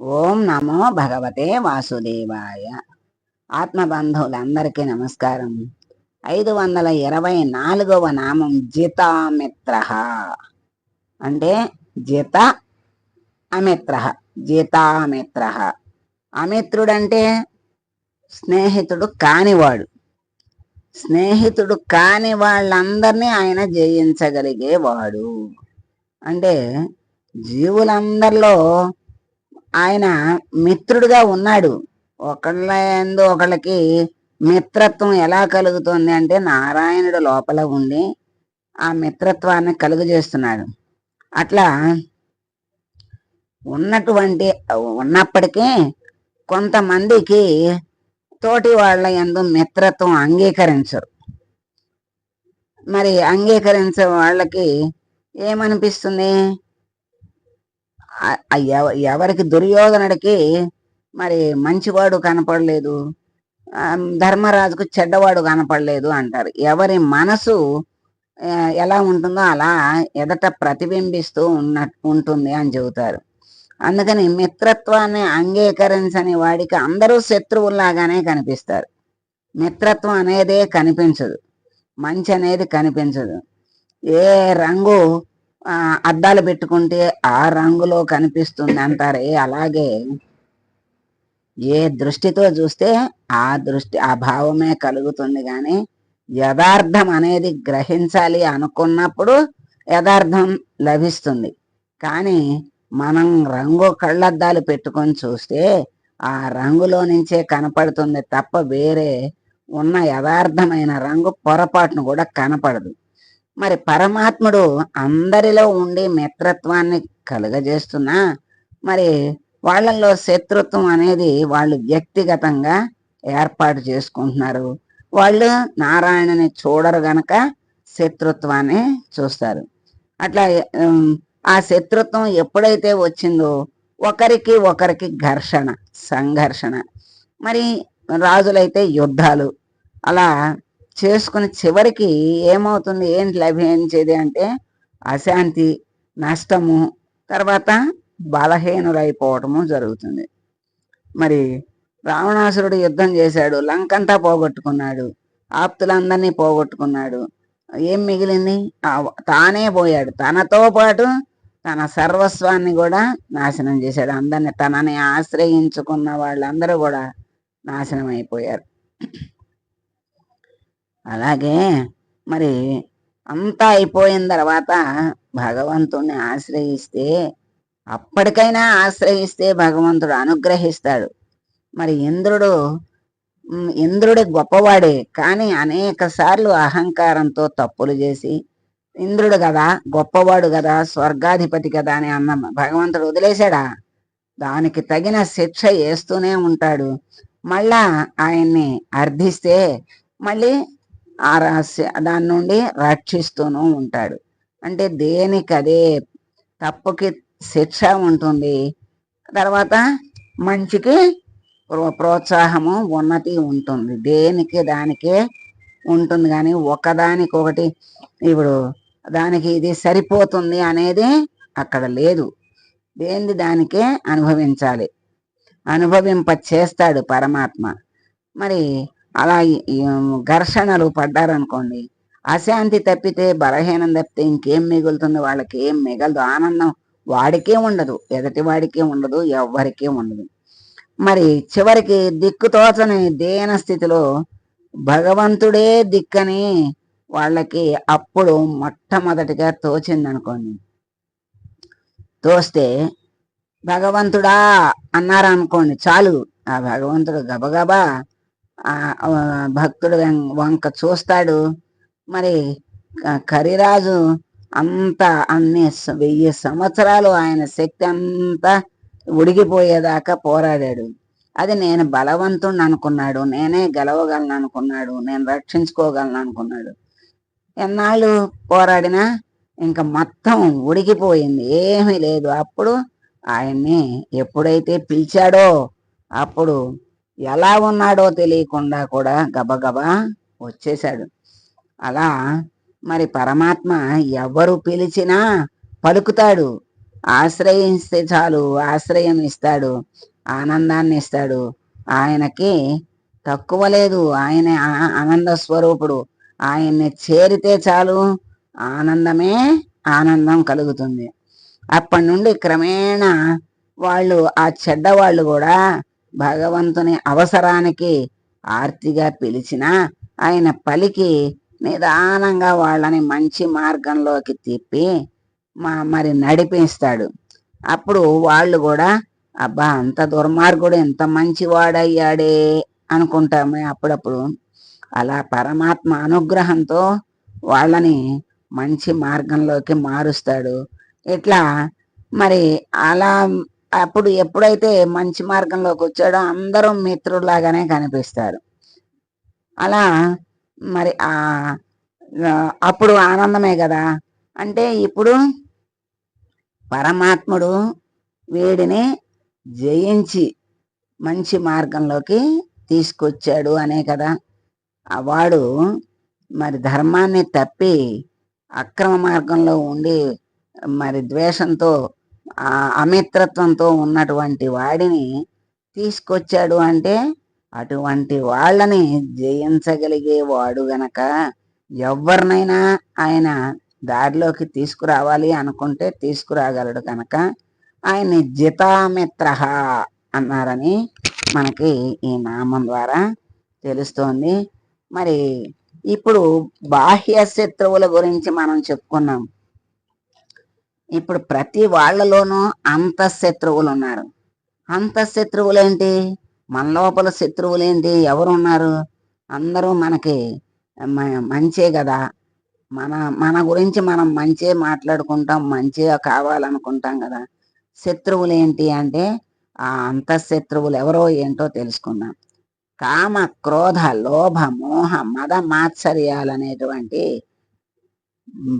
ఓం నమో భగవతే వాసుదేవాయ. ఆత్మబంధువులందరికీ నమస్కారం. ఐదు వందల ఇరవై నాలుగవ నామం జితామిత్ర. అంటే జిత అమిత్ర. జితామిత్ర. అమిత్రుడంటే స్నేహితుడు కానివాడు. స్నేహితుడు కాని వాళ్ళందరినీ ఆయన జయించగలిగేవాడు. అంటే జీవులందరిలో ఆయన మిత్రుడుగా ఉన్నాడు. ఒకళ్ళ ఎందు ఒకళ్ళకి మిత్రత్వం ఎలా కలుగుతుంది అంటే నారాయణుడు లోపల ఉండి ఆ మిత్రత్వాన్ని కలుగజేస్తున్నాడు అట్లా ఉన్నటువంటి ఉన్నప్పటికీ కొంతమందికి తోటి వాళ్ళ ఎందు మిత్రత్వం అంగీకరించరు. మరి అంగీకరించే వాళ్ళకి ఏమనిపిస్తుంది? ఎవరికి దుర్యోధనుడికి మరి మంచివాడు కనపడలేదు. ధర్మరాజుకు చెడ్డవాడు కనపడలేదు అంటారు. ఎవరి మనసు ఎలా ఉంటుందో అలా ఎదట ప్రతిబింబిస్తూ ఉన్న ఉంటుంది అని చెబుతారు. అందుకని మిత్రత్వాన్ని అంగీకరించని వాడికి అందరూ శత్రువుల్లాగానే కనిపిస్తారు. మిత్రత్వం అనేదే కనిపించదు. మంచి అనేది కనిపించదు. ఏ రంగు అద్దాలు పెట్టుకుంటే ఆ రంగులో కనిపిస్తుంది అంటారే. అలాగే ఏ దృష్టితో చూస్తే ఆ దృష్టి ఆ భావమే కలుగుతుంది కానీ యథార్థం అనేది గ్రహించాలి అనుకున్నప్పుడు యథార్థం లభిస్తుంది. కానీ మనం రంగు కళ్ళద్దాలు పెట్టుకొని చూస్తే ఆ రంగులో నుంచే కనపడుతుంది తప్ప వేరే ఉన్న యథార్థమైన రంగు పొరపాటును కూడా కనపడదు. మరి పరమాత్ముడు అందరిలో ఉండి మిత్రత్వాన్ని కలుగజేస్తున్నా మరి వాళ్ళల్లో శత్రుత్వం అనేది వాళ్ళు వ్యక్తిగతంగా ఏర్పాటు చేసుకుంటున్నారు. వాళ్ళు నారాయణని చూడరు గనక శత్రుత్వాన్ని చూస్తారు. అట్లా ఆ శత్రుత్వం ఎప్పుడైతే వచ్చిందో ఒకరికి ఒకరికి ఘర్షణ సంఘర్షణ. మరి రాజులైతే యుద్ధాలు. అలా చేసుకుని చివరికి ఏమవుతుంది? ఏం లభించేది అంటే అశాంతి నష్టము తర్వాత బలహీనులైపోవటము జరుగుతుంది. మరి రావణాసురుడు యుద్ధం చేశాడు. లంకంతా పోగొట్టుకున్నాడు. ఆప్తులందరినీ పోగొట్టుకున్నాడు. ఏం మిగిలింది? తానే పోయాడు. తనతో పాటు తన సర్వస్వాన్ని కూడా నాశనం చేశాడు. అందరిని తనని ఆశ్రయించుకున్న వాళ్ళందరూ కూడా నాశనం అయిపోయారు అలాగే మరి అంతా అయిపోయిన తర్వాత భగవంతుణ్ణి ఆశ్రయిస్తే అప్పటికైనా ఆశ్రయిస్తే భగవంతుడు అనుగ్రహిస్తాడు. మరి ఇంద్రుడు ఇంద్రుడే ఇంద్రుడు గొప్పవాడే కానీ అనేక సార్లు అహంకారంతో తప్పులు చేసి ఇంద్రుడు కదా గొప్పవాడు కదా స్వర్గాధిపతి కదా అని అన్న భగవంతుడు వదిలేశాడా? దానికి తగిన శిక్ష వేస్తూనే ఉంటాడు. మళ్ళా ఆయన్ని అర్థిస్తే మళ్ళీ ఆ రహస్య దాని నుండి రక్షిస్తూనూ ఉంటాడు. అంటే దేనికి అదే తప్పుకి శిక్ష ఉంటుంది. తర్వాత మంచికి ప్రో- ప్రోత్సాహము ఉన్నతి ఉంటుంది. దేనికి దానికే ఉంటుంది కానీ ఒకదానికొకటి ఇప్పుడు దానికి ఇది సరిపోతుంది అనేది అక్కడ లేదు. దేనిది దానికే అనుభవించాలి. అనుభవింప చేస్తాడు పరమాత్మ. మరి అలా ఘర్షణలు పడ్డారనుకోండి అశాంతి తప్పితే బలహీనం తప్పితే ఇంకేం మిగులుతుంది? వాళ్ళకి ఏం మిగలదు. ఆనందం వాడికే ఉండదు ఎదటి వాడికే ఉండదు ఎవ్వరికీ ఉండదు. మరి చివరికి దిక్కుతోచని దేన స్థితిలో భగవంతుడే దిక్కని వాళ్ళకి అప్పుడు మొట్టమొదటిగా తోచింది అనుకోండి తోస్తే భగవంతుడా అన్నారు అనుకోండి చాలు. ఆ భగవంతుడు గబగబా భక్తుడు వంక చూస్తాడు. మరి కరిరాజు అంత అన్ని వెయ్యి సంవత్సరాలు ఆయన శక్తి అంతా ఉడిగిపోయేదాకా పోరాడాడు. అది నేను బలవంతుణ్ణి అనుకున్నాడు. నేనే గెలవగలను అనుకున్నాడు. నేను రక్షించుకోగలను అనుకున్నాడు. ఎన్నాళ్ళు పోరాడినా ఇంకా మొత్తం ఉడికిపోయింది ఏమీ లేదు. అప్పుడు ఆయన్ని ఎప్పుడైతే పిలిచాడో అప్పుడు ఎలా ఉన్నాడో తెలియకుండా కూడా గబగబా వచ్చేశాడు. అలా మరి పరమాత్మ ఎవరు పిలిచినా పలుకుతాడు. ఆశ్రయిస్తే చాలు ఆశ్రయం ఇస్తాడు ఆనందాన్ని ఇస్తాడు. ఆయనకి తక్కువ లేదు ఆయన ఆ- ఆనంద స్వరూపుడు. ఆయన్ని చేరితే చాలు ఆనందమే ఆనందం కలుగుతుంది. అప్పటి నుండి క్రమేణా వాళ్ళు ఆ చెడ్డవాళ్ళు కూడా భగవంతుని అవసరానికి ఆర్తిగా పిలిచినా ఆయన పలికి నిదానంగా వాళ్ళని మంచి మార్గంలోకి తిప్పి మా మరి నడిపిస్తాడు. అప్పుడు వాళ్ళు కూడా అబ్బా అంత దుర్మార్గుడు ఎంత మంచివాడయ్యాడే అనుకుంటామే అప్పుడప్పుడు. అలా పరమాత్మ అనుగ్రహంతో వాళ్ళని మంచి మార్గంలోకి మారుస్తాడు. ఇట్లా మరి అలా అప్పుడు ఎప్పుడైతే మంచి మార్గంలోకి వచ్చాడో అందరూ మిత్రులాగానే కనిపిస్తారు. అలా మరి ఆ అప్పుడు ఆనందమే కదా. అంటే ఇప్పుడు పరమాత్ముడు వీడిని జయించి మంచి మార్గంలోకి తీసుకొచ్చాడు అనే కదా. ఆ వాడు మరి ధర్మాన్ని తప్పి అక్రమ మార్గంలో ఉండి మరి ద్వేషంతో అమిత్రత్వంతో ఉన్నటువంటి వాడిని తీసుకొచ్చాడు అంటే అటువంటి వాళ్ళని జయించగలిగే వాడు గనక ఎవరినైనా ఆయన దారిలోకి తీసుకురావాలి అనుకుంటే తీసుకురాగలడు కనుక ఆయన్ని జితామిత్ర అన్నారని మనకి ఈ నామం ద్వారా తెలుస్తోంది. మరి ఇప్పుడు బాహ్య శత్రువుల గురించి మనం చెప్పుకున్నాం. ఇప్పుడు ప్రతి వాళ్ళలోనూ అంతఃశత్రువులు ఉన్నారు అంతఃశత్రువులు ఏంటి మన లోపల శత్రువులు ఏంటి అందరూ మనకి మ- మంచే కదా. మన మన గురించి మనం మంచే మాట్లాడుకుంటాం మంచే కావాలనుకుంటాం కదా. శత్రువులు ఏంటి అంటే ఆ అంతఃశత్రువులు ఎవరో ఏంటో తెలుసుకుందాం. కామ క్రోధ లోభ మోహ మద మాత్సర్యాలనేటువంటి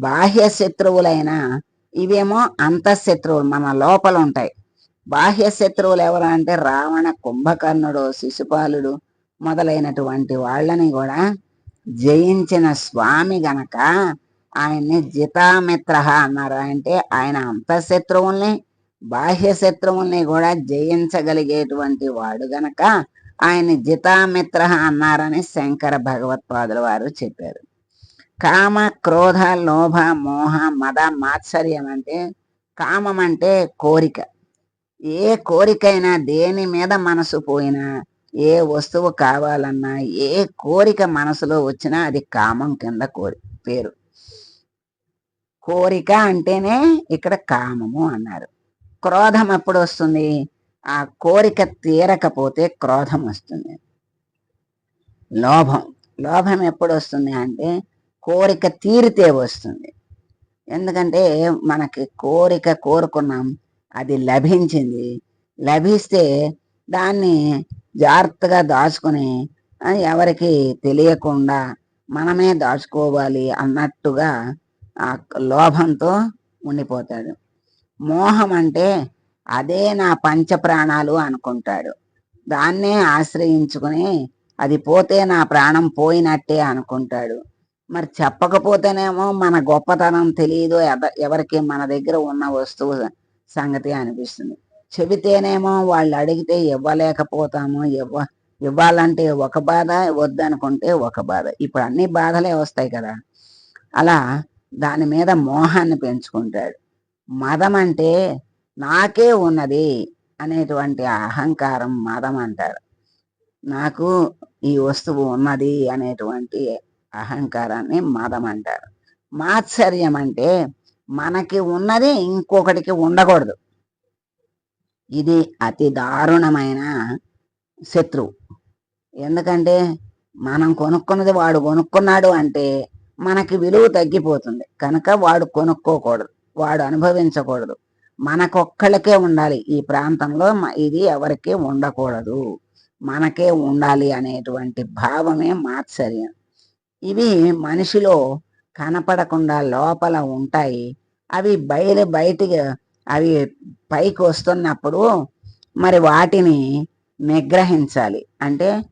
బాహ్య శత్రువులైన ఇవేమో అంతఃశత్రువులు మన లోపల ఉంటాయి బాహ్య శత్రువులు ఎవరు అంటే రావణ కుంభకర్ణుడు శిశుపాలుడు మొదలైనటువంటి వాళ్ళని కూడా జయించిన స్వామి గనక ఆయన్ని జితామిత్ర అన్నారు. అంటే ఆయన అంతఃశత్రువుల్ని బాహ్య శత్రువుల్ని కూడా జయించగలిగేటువంటి వాడు గనక ఆయన్ని జితామిత్ర అన్నారని శంకర భగవత్పాదుల వారు చెప్పారు. కామ క్రోధ లోభ మోహ మద మాత్సర్యం అంటే కామం అంటే కోరిక. ఏ కోరికైనా దేని మీద మనసు పోయినా ఏ వస్తువు కావాలన్నా ఏ కోరిక మనసులో వచ్చినా అది కామం కింద కోరి పేరు. కోరిక అంటేనే ఇక్కడ కామము అన్నారు. క్రోధం ఎప్పుడు వస్తుంది? ఆ కోరిక తీరకపోతే క్రోధం వస్తుంది. లోభం. లోభం ఎప్పుడు వస్తుంది అంటే కోరిక తీరితే వస్తుంది. ఎందుకంటే మనకి కోరిక కోరుకున్నాం అది లభించింది. లభిస్తే దాన్ని జాగ్రత్తగా దాచుకుని ఎవరికి తెలియకుండా మనమే దాచుకోవాలి అన్నట్టుగా ఆ లోభంతో ఉండిపోతాడు. మోహం అంటే అదే నా పంచ ప్రాణాలు అనుకుంటాడు. దాన్నే ఆశ్రయించుకుని అది పోతే నా ప్రాణం పోయినట్టే అనుకుంటాడు. మరి చెప్పకపోతేనేమో మన గొప్పతనం తెలియదు ఎద ఎవరికి మన దగ్గర ఉన్న వస్తువు సంగతి అనిపిస్తుంది. చెబితేనేమో వాళ్ళు అడిగితే ఇవ్వలేకపోతాము ఇవ్వ ఇవ్వాలంటే ఒక బాధ వద్దనుకుంటే ఒక బాధ. ఇప్పుడు అన్ని బాధలే వస్తాయి కదా. అలా దాని మీద మోహాన్ని పెంచుకుంటాడు. మదం అంటే నాకే ఉన్నది అనేటువంటి అహంకారం మదం అంటారు. నాకు ఈ వస్తువు ఉన్నది అనేటువంటి అహంకారాన్ని మదం అంటారు మాత్సర్యం అంటే మనకి ఉన్నది ఇంకొకటికి ఉండకూడదు. ఇది అతి దారుణమైన శత్రువు. ఎందుకంటే మనం కొనుక్కున్నది వాడు కొనుక్కున్నాడు అంటే మనకి విలువ తగ్గిపోతుంది. కనుక వాడు కొనుక్కోకూడదు. వాడు అనుభవించకూడదు. మనకొక్కళ్ళకే ఉండాలి. ఈ ప్రాంతంలో ఇది ఎవరికి ఉండకూడదు. మనకే ఉండాలి అనేటువంటి భావమే మాత్సర్యం. ఇవి మనిషిలో కనపడకుండా లోపల ఉంటాయి. అవి బయలు బయటికి అవి పైకి వస్తున్నప్పుడు మరి వాటిని నిగ్రహించాలి. అంటే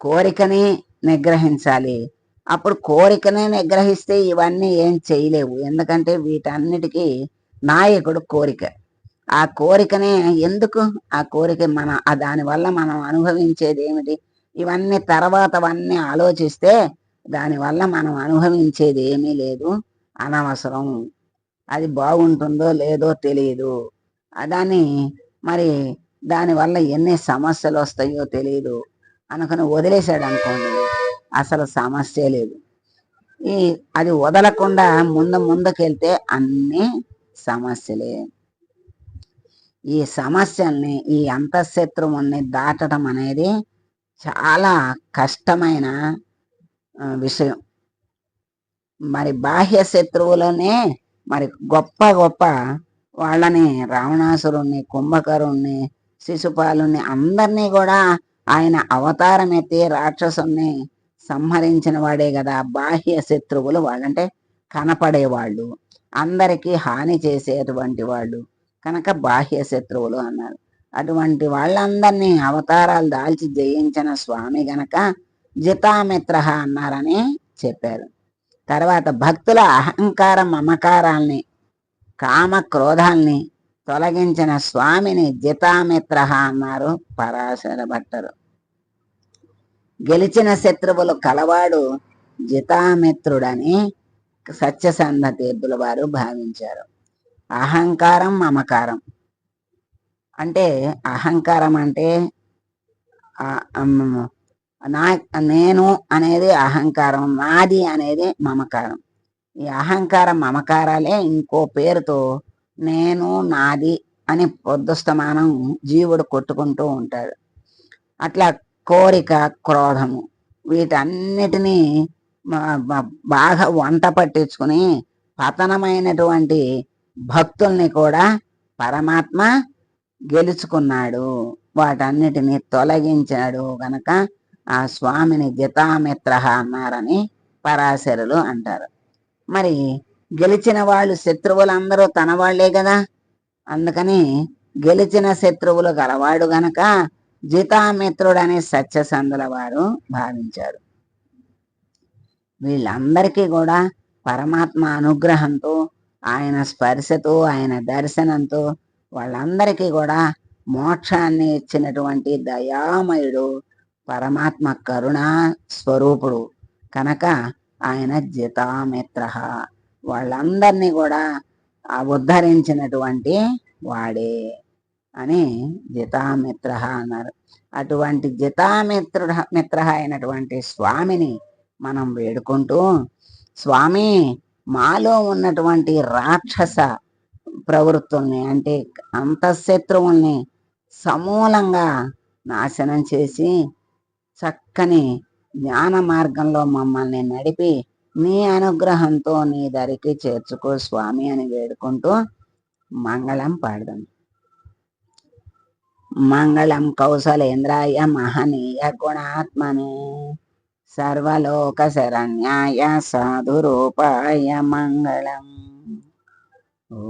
కోరికని నిగ్రహించాలి. అప్పుడు కోరికనే నిగ్రహిస్తే ఇవన్నీ ఏం చేయలేవు. ఎందుకంటే వీటన్నిటికీ నాయకుడు కోరిక. ఆ కోరికనే ఎందుకు? ఆ కోరిక మన దానివల్ల మనం అనుభవించేది ఏమిటి ఇవన్నీ తర్వాతవన్నీ ఆలోచిస్తే దానివల్ల మనం అనుభవించేది ఏమీ లేదు. అనవసరం. అది బాగుంటుందో లేదో తెలియదు దాన్ని మరి దానివల్ల ఎన్ని సమస్యలు వస్తాయో తెలియదు అనుకుని వదిలేశాడు అనుకోండి అసలు సమస్య లేదు. ఈ అది వదలకుండా ముందు ముందుకెళ్తే అన్ని సమస్యలే. ఈ సమస్యల్ని ఈ అంతఃశత్రువుని దాటడం అనేది చాలా కష్టమైన విషయం. మరి బాహ్య శత్రువులనే మరి గొప్ప గొప్ప వాళ్ళని రావణాసురుణ్ణి కుంభకరుణ్ణి శిశుపాలుని అందరినీ కూడా ఆయన అవతారం ఎత్తి రాక్షసుని సంహరించిన వాడే కదా బాహ్య శత్రువులు వాళ్ళంటే కనపడేవాళ్ళు అందరికీ హాని చేసేటువంటి వాళ్ళు కనుక బాహ్య శత్రువులు అన్నారు. అటువంటి వాళ్ళందరినీ అవతారాలు దాల్చి జయించిన స్వామి గనక జితామిత్ర అన్నారని చెప్పారు. తర్వాత భక్తుల అహంకార మమకారాల్ని కామ క్రోధాల్ని తొలగించిన స్వామిని జితామిత్ర అన్నారు పరాశర భట్టరు. గెలిచిన శత్రువులు కలవాడు జితామిత్రుడని సత్యసంధ తీర్థుల వారు భావించారు. అహంకారం మమకారం. అంటే అహంకారం అంటే నా నేను అనేది అహంకారం నాది అనేది మమకారం. ఈ అహంకారం మమకారాలే ఇంకో పేరుతో నేను నాది అని పొద్దుస్తమానం జీవుడు కొట్టుకుంటూ ఉంటాడు. అట్లా కోరిక క్రోధము వీటన్నిటినీ బాగా వంట పట్టించుకుని పతనమైనటువంటి భక్తుల్ని కూడా పరమాత్మ గెలుచుకున్నాడు. వాటన్నిటిని తొలగించాడు గనక ఆ స్వామిని జితామిత్ర అన్నారని పరాశరులు అంటారు. మరి గెలిచిన వాళ్ళు శత్రువులందరూ తన వాళ్ళే కదా? అందుకని గెలిచిన శత్రువులు గలవాడు గనక జితామిత్రుడని సత్యసంధుల వారు భావించారు. వీళ్ళందరికీ కూడా పరమాత్మ అనుగ్రహంతో ఆయన స్పర్శతో ఆయన దర్శనంతో వాళ్ళందరికీ కూడా మోక్షాన్ని ఇచ్చినటువంటి దయామయుడు పరమాత్మ కరుణా స్వరూపుడు. కనుక ఆయన జితామిత్ర వాళ్ళందరినీ కూడా ఉద్ధరించినటువంటి వాడే అని జితామిత్ర అన్నారు. అటువంటి జితామిత్రు మిత్ర అయినటువంటి స్వామిని మనం వేడుకుంటూ స్వామి మాలో ఉన్నటువంటి రాక్షస ప్రవృత్తుల్ని అంటే అంతఃశత్రువుల్ని సమూలంగా నాశనం చేసి చక్కని జ్ఞాన మార్గంలో మమ్మల్ని నడిపి నీ అనుగ్రహంతో నీ దరికి చేర్చుకో స్వామి అని వేడుకుంటూ మంగళం పాడదాం. మంగళం కౌశలేంద్రాయ మహనీయ గుణాత్మనే సర్వలోక శరణ్యాయ సాధురూపాయ మంగళం. ఓ